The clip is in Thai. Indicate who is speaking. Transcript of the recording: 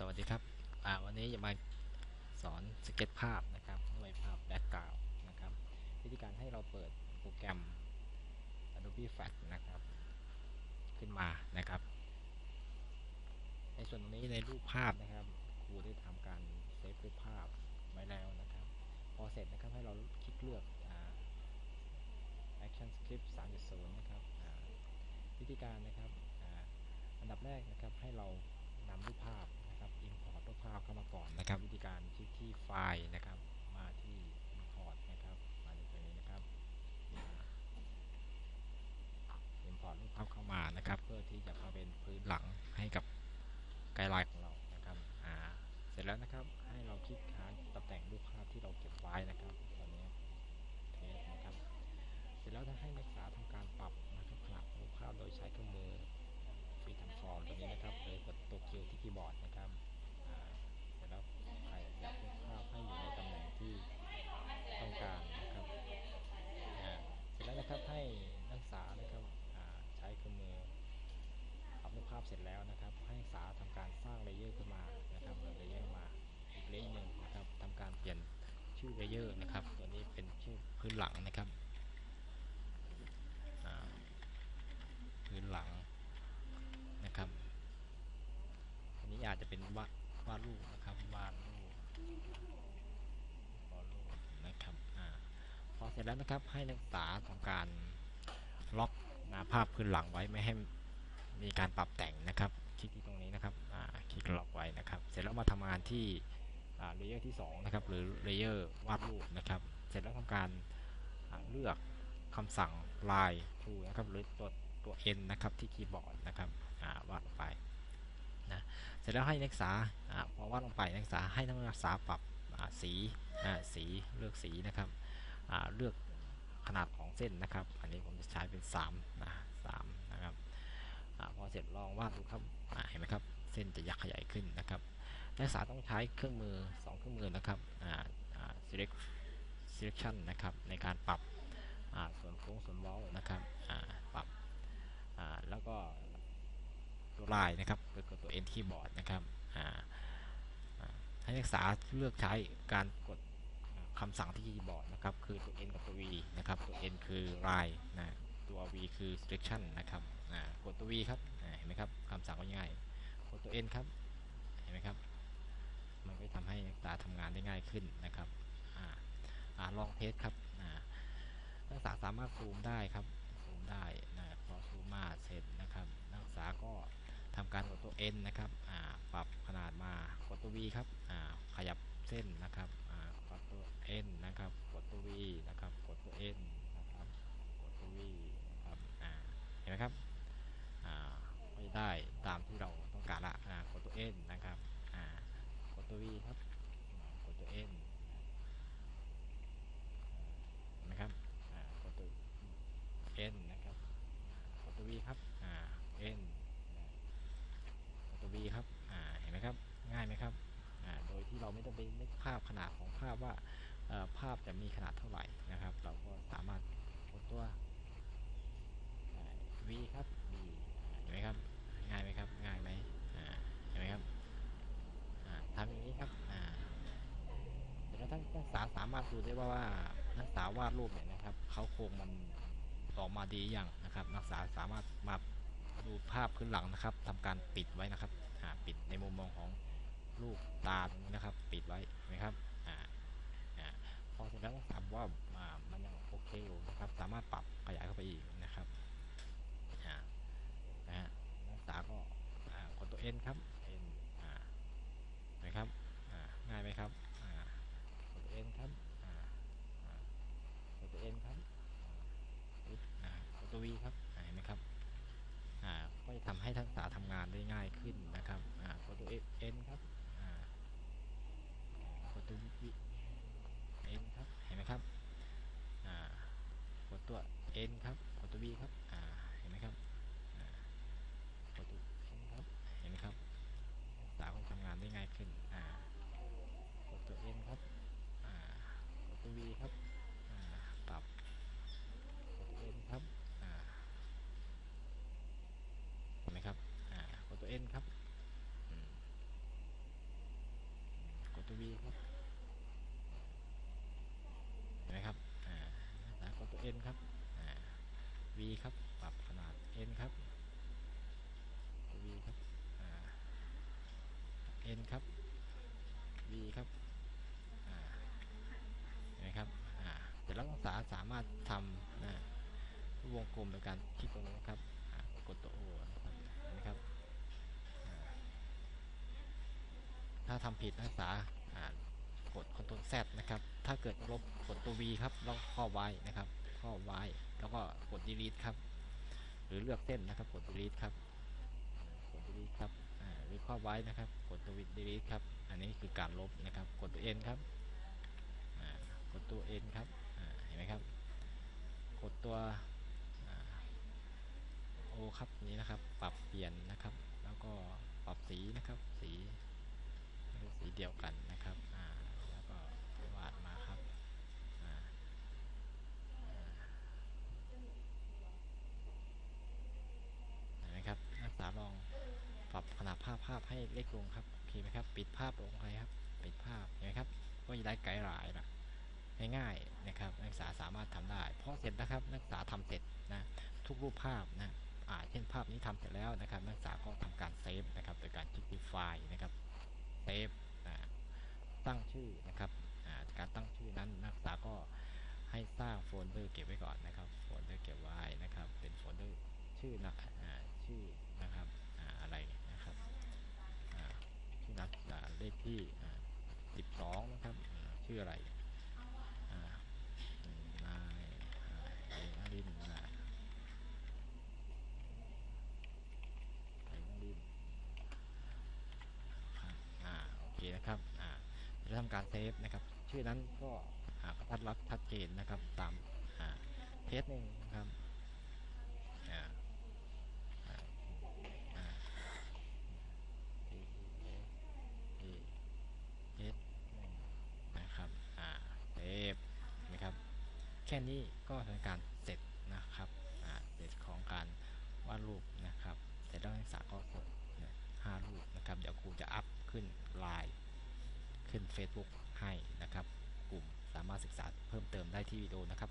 Speaker 1: สวัสดีครับวันนี้จะมาสอนสเก็ตภาพนะครับด้วยภาพแบ็กกราวด์นะครับ วิธีการให้เราเปิดโปรแกรม Adobe Flash นะครับ ขึ้นมานะครับ ในส่วนตรงนี้ในรูปภาพนะครับครูได้ทำการเซฟรูปภาพไว้แล้วนะครับ พอเสร็จนะครับให้เราคลิกเลือก Action Script 3.0 นะครับวิธีการนะครับอันดับแรกนะครับให้เรานำรูปภาพ import รูปภาพเข้ามาก่อนนะครับ วิธีการคลิกที่ไฟล์นะครับ มาที่ import นะครับมาที่ตรงนี้นะครับอ่า import รูปภาพเข้ามานะครับ เพื่อที่จะมาเป็นพื้นหลังให้กับไกด์ไลน์ของเรานะครับอ่าเสร็จแล้วนะครับ ให้เราคลิกหาตำแหน่งรูปภาพที่เราเก็บไว้นะครับตอนนี้เทสนะครับ เสร็จแล้วถ้าให้นั เสร็จแล้วนะครับ ให้นักศึกษาทำการสร้างเลเยอร์ขึ้นมานะครับเลเยอร์มาอีกเลเยอร์หนึ่งนะครับทำการเปลี่ยนชื่อเลเยอร์นะครับ ตัวนี้เป็นชื่อพื้นหลังนะครับพื้นหลังนะครับอันนี้อาจจะเป็นวาดวาดรูปนะครับวาดรูปวาดรูปนะครับอ่าพอเสร็จแล้วนะครับให้นักศึกษาทำการล็อกหน้าภาพพื้นหลังไว้ไม่ให้ มีการปรับแต่งนะครับ คลิกที่ตรงนี้นะครับคลิกล็อกไว้นะครับ เสร็จแล้วมาทำงานที่เลเยอร์ที่สองนะครับหรือเลเยอร์วาดรูปนะครับ เสร็จแล้วทำการเลือกคำสั่ง line to นะครับหรือตัวตัว n นะครับที่คีย์บอร์ดนะครับวาดลงไปนะเสร็จแล้วให้นักศึกษาพอวาดลงไปนักศึกษาให้นักศึกษาปรับสีสีเลือกสีนะครับเลือกขนาดของเส้นนะครับ อันนี้ผมจะใช้เป็น3นะ3นะครับ อพอเสร็จลองวาดดูครับเห็นไหมครับ เส้นจะยักขยายขึ้นนะครับนักศึกษาต้องใช้เครื่องมือ 2 เครื่องมือนะครับอ่าอ่า select selection นะครับในการปรับอ่าส่วนโค้งส่วนเว้านะครับอ่าปรับอ่าแล้วก็ตัวลายนะครับโดยกดตัว N ที่บอร์ดนะครับอ่าให้นักศึกษาเลือกใช้การกดคำสั่งที่คีย์บอร์ดนะครับ คือตัว N กับตัว V นะครับ ตัว N คือลายนะ V คือ selection นะครับกดตัว V ครับเห็นไหมครับคำสั่งก็ง่ายกดตัว N ครับเห็นไหมครับ มันก็ทำให้นักศึกษาทำงานได้ง่ายขึ้นนะครับออลองเทสครับนักศึกษาสามารถซูมได้ครับซูมได้นะพอซูมมาเสร็จนะครับ นักศึกษาก็ทำการกดตัว N นะครับปรับขนาดมากดตัว V ครับขยับเส้นนะครับกดตัว N นะครับกดตัว V นะครับกดตัว N นะครับกดตัว V นะครับอ่าเห็นไหมครับอ่าไม่ได้ตามที่เราต้องการละอ่ากดตัว N นะครับอ่ากดตัว V ครับอ่ากดตัว N เห็นไหมครับ อ่ากดตัว N นะครับอ่ากดตัว V ครับ อ่า N อ่ากดตัว V ครับ อ่า เห็นไหมครับ ง่ายไหมครับ อ่า โดยที่เราไม่ต้องไปนึกภาพขนาดของภาพว่าเอ่อภาพ จะมีขนาดเท่าไหร่นะครับ เราก็สามารถกดตัว V ครับ V เห็นไหมครับ ง่ายไหมครับ ง่ายไหมเห็นไหมครับทำอย่างนี้ครับอ่าเดี๋ยวท่านนักศึกษาสามารถดูได้ว่าว่านักศึกษาวาดรูปเนี่ยนะครับเขาโครงมันออกมาดีอย่างนะครับ นักศึกษาสามารถมาดูภาพพื้นหลังนะครับทำการปิดไว้นะครับปิดในมุมมองของรูปตาตรงนี้นะครับ ปิดไว้เห็นไหมครับามารถปรับขยายเข้าไปอีกนะครับอ่านะฮะนักศึกษาก็อ่ากดตัว N ครับ N อ่าเห็นไหมครับอ่าง่ายไหมครับอ่า กดตัว N ครับ อ่า อ่ากดตัว N ครับอ่าปึ๊บอ่ากดตัว V ครับอ่าเห็นไหมครับ อ่า ก็จะทำให้ทักษะทำงานได้ง่ายขึ้นนะครับ อ่ากดตัว N ครับ อ่ากดตัว V N ครับ เห็นไหมครับ อ่ากดตัว N ครับ กดตัว V ครับ อ่า เห็นไหมครับ อ่ากดตัว N ครับ เห็นไหมครับ ครับเห็นไหมครับอ่าแล้วกดตัว N ครับ V ครับ ปรับขนาด N ครับตัว V ครับอ่า N ครับ V ครับเห็นไหมครับอ่ล้วองศาสามารถทำนะวงกลมโดยการคลิกตรงนี้นะครับกดตัว O นะครับเห็นไหมครับถ้าทำผิดนักศึกษา กด Ctrl Z นะครับ ถ้าเกิดลบกดตัว V ครับ แล้วข้อไว้นะครับ ข้อไว้แล้วก็กด delete ครับ หรือเลือกเส้นนะครับ กด delete ครับ กด delete ครับหรือข้อไว้นะครับ กดตัว delete ครับ อันนี้คือการลบนะครับ กดตัว n ครับกดตัว n ครับเห็นไหมครับ กดตัว o ครับนี้นะครับ ปรับเปลี่ยนนะครับ แล้วก็ปรับสีนะครับ สีสีเดียวกันนะครับอ่าแล้วก็วาดมาครับอ่าเห็นไหมครับนักศึกษาลอง ปรับขนาดภาพภาพให้เล็กลงครับโอเคไหมครับ ปิดภาพลงไปครับ ปิดภาพเห็นไหมครับ ก็จะได้ไกด์ไลน์ละง่ายๆนะครับ นักศึกษาสามารถทำได้พอเสร็จนะครับ นักศึกษาทำเสร็จนะทุกรูปภาพนะอ่าเช่นภาพนี้ทำเสร็จแล้วนะครับ นักศึกษาก็ทำการเซฟนะครับ โดยการคลิกที่ไฟล์นะครับเซฟอ่าตั้งชื่อนะครับอ่าการตั้งชื่อนั้นนักศึกษาก็ให้สร้างโฟลเดอร์เก็บไว้ก่อนนะครับ โฟลเดอร์เก็บไว้นะครับ เป็นโฟลเดอร์ชื่อนะอ่าชื่อา อะไรนะครับ อ่าชื่อนักศึกษ ที่อ่า12นะครับชื่ออะไรอ่าอืมนายอ่าเอกนรินทร์นะเอกนรินอ่าโอเคนะครับอ่าจะทำการเซฟนะครับ ชื่อนั้นก็อ่ากระทัดรัดชัดเจนนะครับตามอ่าเทสหนึ่งนะครับ อ่า อ่า อ่า T E S E S นะครับ อ่า เซฟนะครับ แค่นี้ก็เป็นการเสร็จนะครับเสร็จของการวาดรูปนะครับเสร็จแล้วนักศึกษาก็กดเนี่ยห้ารูปนะครับ เดี๋ยวครูจะอัพขึ้นไลน์ขึ้น Facebook ให้นะครับ กลุ่มสามารถศึกษาเพิ่มเติมได้ที่วิดีโอนะครับ